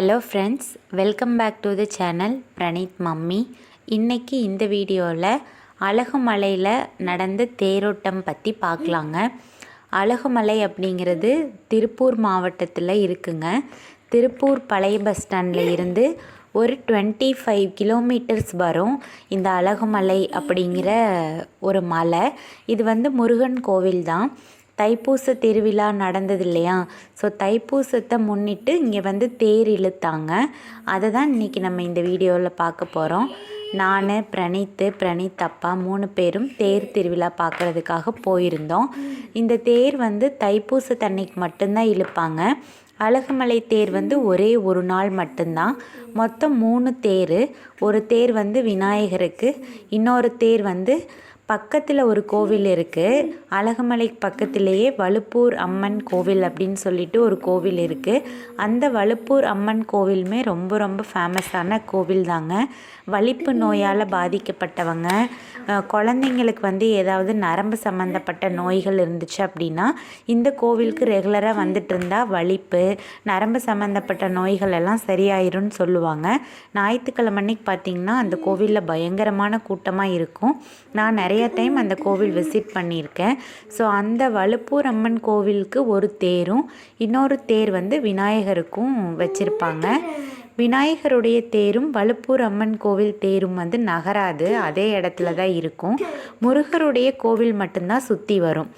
Hello friends welcome back to the channel Praneeth mummy இன்னைக்கு இந்த வீடியோவில் அழகுமலையில் நடந்த தேரோட்டம் பற்றி பார்க்கலாங்க. அழகுமலை அப்படிங்கிறது திருப்பூர் மாவட்டத்தில் இருக்குங்க. திருப்பூர் பழைய பஸ் ஸ்டாண்டில் இருந்து ஒரு டுவெண்ட்டி ஃபைவ் கிலோமீட்டர்ஸ் வரும் இந்த அழகுமலை அப்படிங்கிற ஒரு மலை. இது வந்து முருகன் கோவில் தான். தைப்பூச திருவிழா நடந்தது இல்லையா ஸோ தைப்பூசத்தை முன்னிட்டு இங்கே வந்து தேர் இழுத்தாங்க. அதை தான் இன்றைக்கி நம்ம இந்த வீடியோவில் பார்க்க போகிறோம் நான் பிரணீத்து பிரணீத் அப்பா மூணு பேரும் தேர் திருவிழா பார்க்குறதுக்காக போயிருந்தோம். இந்த தேர் வந்து தைப்பூசத்தன்னைக்கு மட்டும்தான் இழுப்பாங்க. அழகுமலை தேர் வந்து ஒரே ஒரு நாள் மட்டும்தான். மொத்தம் மூணு தேர். ஒரு தேர் வந்து விநாயகருக்கு இன்னொரு தேர் வந்து பக்கத்தில் ஒரு கோவில் இருக்குது அழகமலை பக்கத்திலேயே வலுப்பூர் அம்மன் கோவில் அப்படின்னு சொல்லிட்டு ஒரு கோவில் இருக்குது அந்த வலுப்பூர் அம்மன் கோவிலுமே ரொம்ப ரொம்ப ஃபேமஸான கோவில் தாங்க. வலிப்பு நோயால் பாதிக்கப்பட்டவங்க. குழந்தைங்களுக்கு வந்து ஏதாவது நரம்பு சம்மந்தப்பட்ட நோய்கள் இருந்துச்சு அப்படின்னா இந்த கோவிலுக்கு ரெகுலராக வந்துட்டு இருந்தால் வலிப்பு நரம்பு சம்மந்தப்பட்ட நோய்கள் எல்லாம் சரியாயிரும்னு சொல்லுவாங்க. ஞாயிற்றுக்கிழமை அன்னைக்கு பார்த்திங்கன்னா அந்த கோவிலில் பயங்கரமான கூட்டமாக இருக்கும். நான் நிறைய நிறைய டைம் அந்த கோவில் விசிட் பண்ணியிருக்கேன். ஸோ அந்த வலுப்பூர் அம்மன் கோவிலுக்கு ஒரு தேரும் இன்னொரு தேர் வந்து விநாயகருக்கும் வச்சுருப்பாங்க. விநாயகருடைய தேரும் வலுப்பூர் அம்மன் கோவில் தேரும் வந்து நகராது அதே இடத்துல தான் இருக்கும். முருகருடைய கோவில் மட்டும்தான் சுற்றி வரும்.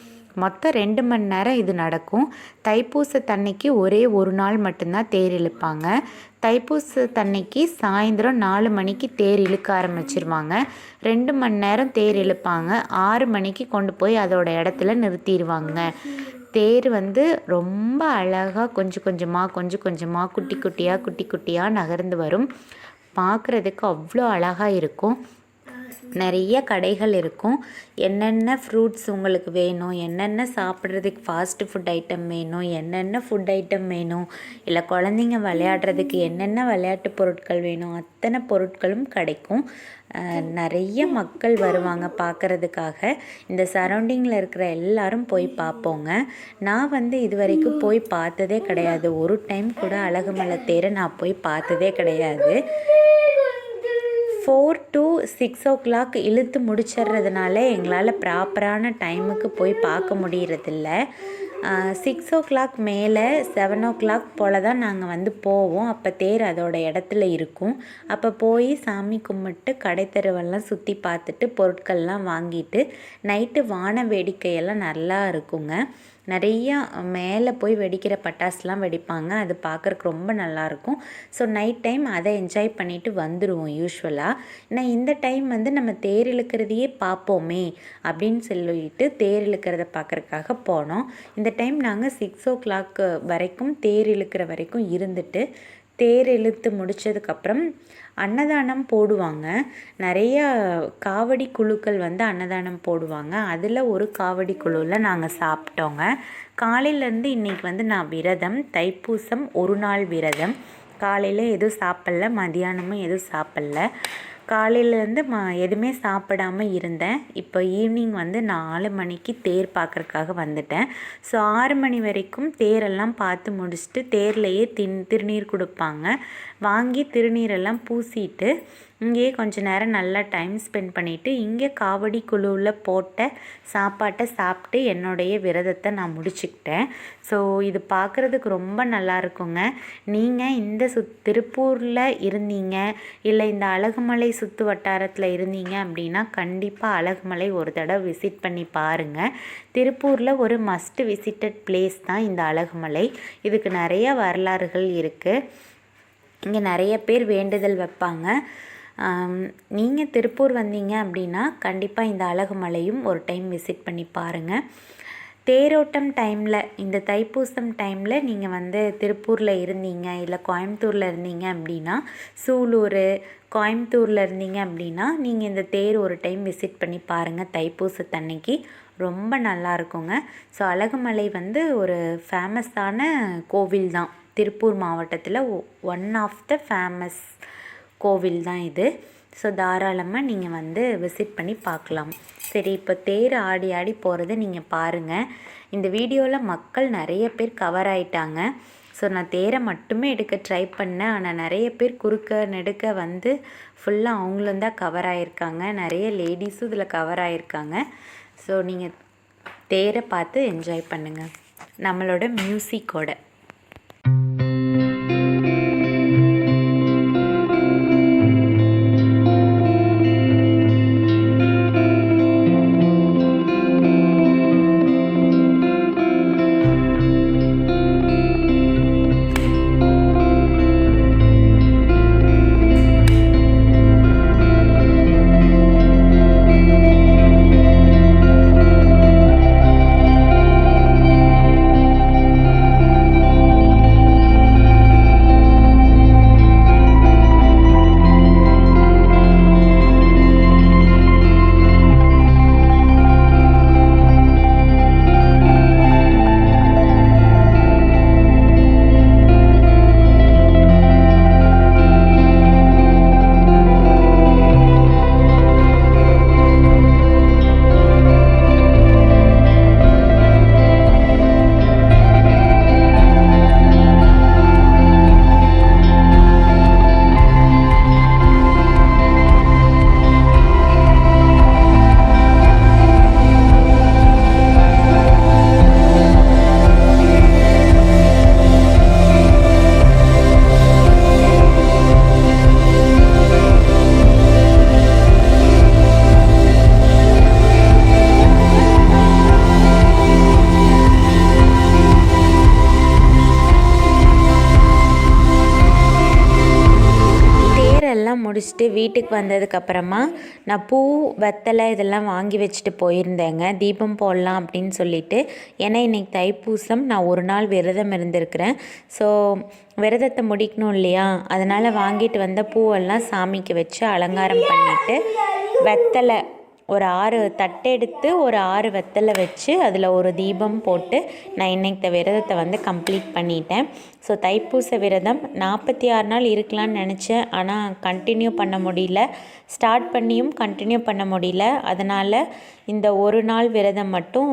மொத்தம் ரெண்டு மணி நேரம் இது நடக்கும். தைப்பூச தன்னைக்கு ஒரே ஒரு நாள் மட்டும்தான் தேர் இழுப்பாங்க. தைப்பூச தன்னைக்கு சாயந்தரம் நாலு மணிக்கு தேர் இழுக்க ஆரம்பிச்சிருவாங்க. ரெண்டு மணி நேரம் தேர் இழுப்பாங்க. ஆறு மணிக்கு கொண்டு போய் அதோட இடத்துல நிறுத்திடுவாங்க. தேர் வந்து ரொம்ப அழகாக கொஞ்சம் கொஞ்சமாக கொஞ்சம் கொஞ்சமாக குட்டி குட்டியாக குட்டி குட்டியாக நகர்ந்து வரும். பார்க்குறதுக்கு அவ்வளோ அழகாக இருக்கும். நிறைய கடைகள் இருக்கும். என்னென்ன ஃப்ரூட்ஸ் உங்களுக்கு வேணும்? என்னென்ன சாப்பிட்றதுக்கு ஃபாஸ்ட்டு ஃபுட் ஐட்டம் வேணும்? என்னென்ன ஃபுட் ஐட்டம் வேணும்? இல்லை குழந்தைங்க விளையாடுறதுக்கு என்னென்ன விளையாட்டு பொருட்கள் வேணும்? அத்தனை பொருட்களும் கிடைக்கும். நிறைய மக்கள் வருவாங்க பார்க்குறதுக்காக. இந்த சரௌண்டிங்கில் இருக்கிற எல்லாரும் போய் பார்ப்போங்க. நான் வந்து இது வரைக்கும் போய் பார்த்ததே கிடையாது. ஒரு டைம் கூட அழகுமலை தேரை நான் போய் பார்த்ததே கிடையாது. Four to six o'clock இழுத்து முடிச்சிடுறதுனால எங்களால் ப்ராப்பரான டைமுக்கு போய் பார்க்க முடியறதில்ல. சிக்ஸ் ஓ கிளாக் மேலே செவன் ஓ கிளாக் போல் தான் நாங்கள் வந்து போவோம். அப்போ தேர் அதோட இடத்துல இருக்கும். அப்போ போய் சாமி கும்பிட்டு கடைத்தெருவெல்லாம் சுற்றி பார்த்துட்டு பொருட்கள்லாம் வாங்கிட்டு நைட்டு வான வேடிக்கையெல்லாம் நல்லா இருக்குங்க. நிறையா மேலே போய் வெடிக்கிற பட்டாசுலாம் வெடிப்பாங்க. அது பார்க்குறக்கு ரொம்ப நல்லாயிருக்கும். ஸோ நைட் டைம் அதை என்ஜாய் பண்ணிவிட்டு வந்துடுவோம் யூஸ்வலாக ஏன்னா இந்த டைம் வந்து நம்ம தேர் இழுக்கிறதையே பார்ப்போமே அப்படின்னு சொல்லிட்டு தேர் இழுக்கிறத பார்க்குறக்காக போனோம். இந்த டைம் நாங்கள் சிக்ஸ் ஓ கிளாக் வரைக்கும் தேர் இழுக்கிற வரைக்கும் இருந்துட்டு தேர் இழுத்து முடித்ததுக்கப்புறம் அன்னதானம் போடுவாங்க. நிறைய காவடி குழுக்கள் வந்து அன்னதானம் போடுவாங்க. அதில் ஒரு காவடி குழுவில் நாங்கள் சாப்பிட்டோங்க. காலையிலேருந்து இன்றைக்கி வந்து நான் விரதம் தைப்பூசம் ஒரு நாள் விரதம். காலையில் எதுவும் சாப்பிட்ல மதியானமும் எதுவும் சாப்பிட்ல. காலையிலேருந்து ம எதுவுமே சாப்பிடாம இருந்தேன். இப்போ ஈவினிங் வந்து நாலு மணிக்கு தேர் பார்க்குறக்காக வந்துட்டேன். ஸோ ஆறு மணி வரைக்கும் தேரெல்லாம் பார்த்து முடிச்சுட்டு தேர்லேயே தின் திருநீர் கொடுப்பாங்க. வாங்கி திருநீரெல்லாம் பூசிட்டு இங்கேயே கொஞ்ச நேரம் நல்லா டைம் ஸ்பெண்ட் பண்ணிவிட்டு இங்கே காவடி குழுவில் போட்ட சாப்பாட்டை சாப்பிட்டு என்னுடைய விரதத்தை நான் முடிச்சுக்கிட்டேன். ஸோ இது பார்க்குறதுக்கு ரொம்ப நல்லா இருக்குங்க. நீங்கள் இந்த சுத் திருப்பூரில் இருந்தீங்க இல்லை இந்த அழகுமலை சுற்று வட்டாரத்தில் இருந்தீங்க அப்படின்னா கண்டிப்பாக அழகுமலை ஒரு தடவை விசிட் பண்ணி பாருங்கள் திருப்பூரில் ஒரு மஸ்ட் விசிட்டட் பிளேஸ் தான் இந்த அழகுமலை. இதுக்கு நிறைய வரலாறுகள் இருக்குது இங்கே நிறைய பேர் வேண்டுதல் வைப்பாங்க. நீங்கள் திருப்பூர் வந்தீங்க அப்படின்னா கண்டிப்பாக இந்த அழகு மலையும் ஒரு டைம் விசிட் பண்ணி பாருங்கள் தேரோட்டம் டைமில் இந்த தைப்பூசம் டைமில் நீங்கள் வந்து திருப்பூரில் இருந்தீங்க இல்லை கோயம்புத்தூரில் இருந்தீங்க அப்படின்னா சூலூர் கோயம்புத்தூரில் இருந்தீங்க அப்படின்னா நீங்கள் இந்த தேர் ஒரு டைம் விசிட் பண்ணி பாருங்கள் தைப்பூசத்தன்னைக்கு ரொம்ப நல்லா இருக்குங்க. ஸோ அழகுமலை வந்து ஒரு ஃபேமஸான கோவில் தான். திருப்பூர் மாவட்டத்தில் ஒன் ஆஃப் த ஃபேமஸ் கோவில் தான் இது. ஸோ தாராளமாக நீங்கள் வந்து விசிட் பண்ணி பார்க்கலாம். சரி இப்போ தேர் ஆடி ஆடி போகிறத நீங்கள் பாருங்கள் இந்த வீடியோவில் மக்கள் நிறைய பேர் கவர் ஆயிட்டாங்க. ஸோ நான் தேரை மட்டுமே எடுக்க ட்ரை பண்ணேன். ஆனால் நிறைய பேர் குறுக்க நெடுக்க வந்து ஃபுல்லாக அவங்களும் தான் கவர் ஆகிருக்காங்க நிறைய லேடிஸும் இதில் கவர் ஆகியிருக்காங்க ஸோ நீங்கள் தேரை பார்த்து என்ஜாய் பண்ணுங்கள் நம்மளோட மியூசிக்கோட முடிச்சுட்டு வீட்டுக்கு வந்ததுக்கப்புறமா நான் பூ வெத்தலை இதெல்லாம் வாங்கி வச்சுட்டு போயிருந்தேங்க. தீபம் போடலாம் அப்படின்னு சொல்லிட்டு. ஏன்னா இன்றைக்கி தைப்பூசம். நான் ஒரு நாள் விரதம் இருந்திருக்கிறேன். ஸோ விரதத்தை முடிக்கணும் இல்லையா? அதனால் வாங்கிட்டு வந்த பூவெல்லாம் சாமிக்கு வச்சு அலங்காரம் பண்ணிவிட்டு வெத்தலை ஒரு ஆறு தட்டெடுத்து ஒரு ஆறு வெத்தலை வச்சு அதில் ஒரு தீபம் போட்டு நான் இன்னைக்கு விரதத்தை வந்து கம்ப்ளீட் பண்ணிட்டேன். ஸோ தைப்பூச விரதம் நாற்பத்தி ஆறு நாள் இருக்கலாம்னு நினச்சேன். ஆனால் கண்டினியூ பண்ண முடியல. ஸ்டார்ட் பண்ணியும் கண்டினியூ பண்ண முடியல. அதனால் இந்த ஒரு நாள் விரதம் மட்டும்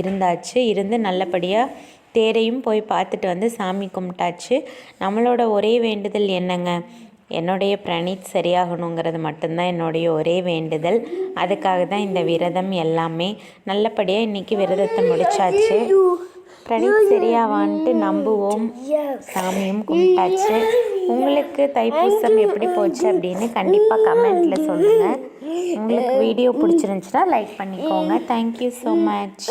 இருந்தாச்சு. இருந்து நல்லபடியாக தேரையும் போய் பார்த்துட்டு வந்து சாமி கும்பிட்டாச்சு. நம்மளோட ஒரே வேண்டுதல் என்னங்க? என்னுடைய பிரணீத் சரியாகணுங்கிறது மட்டும்தான் என்னுடைய ஒரே வேண்டுதல். அதுக்காக தான் இந்த விரதம் எல்லாமே நல்லபடியாக இன்றைக்கி விரதத்தை முடிச்சாச்சு. பிரணீத் சரியாவான்ட்டு நம்புவோம். சாமியும் கும்பிட்டாச்சு. உங்களுக்கு தைப்பூசம் எப்படி போச்சு அப்படின்னு கண்டிப்பாக கமெண்ட்டில் சொல்லுங்கள் உங்களுக்கு வீடியோ பிடிச்சிருந்துச்சுன்னா லைக் பண்ணிக்கோங்க. Thank you so much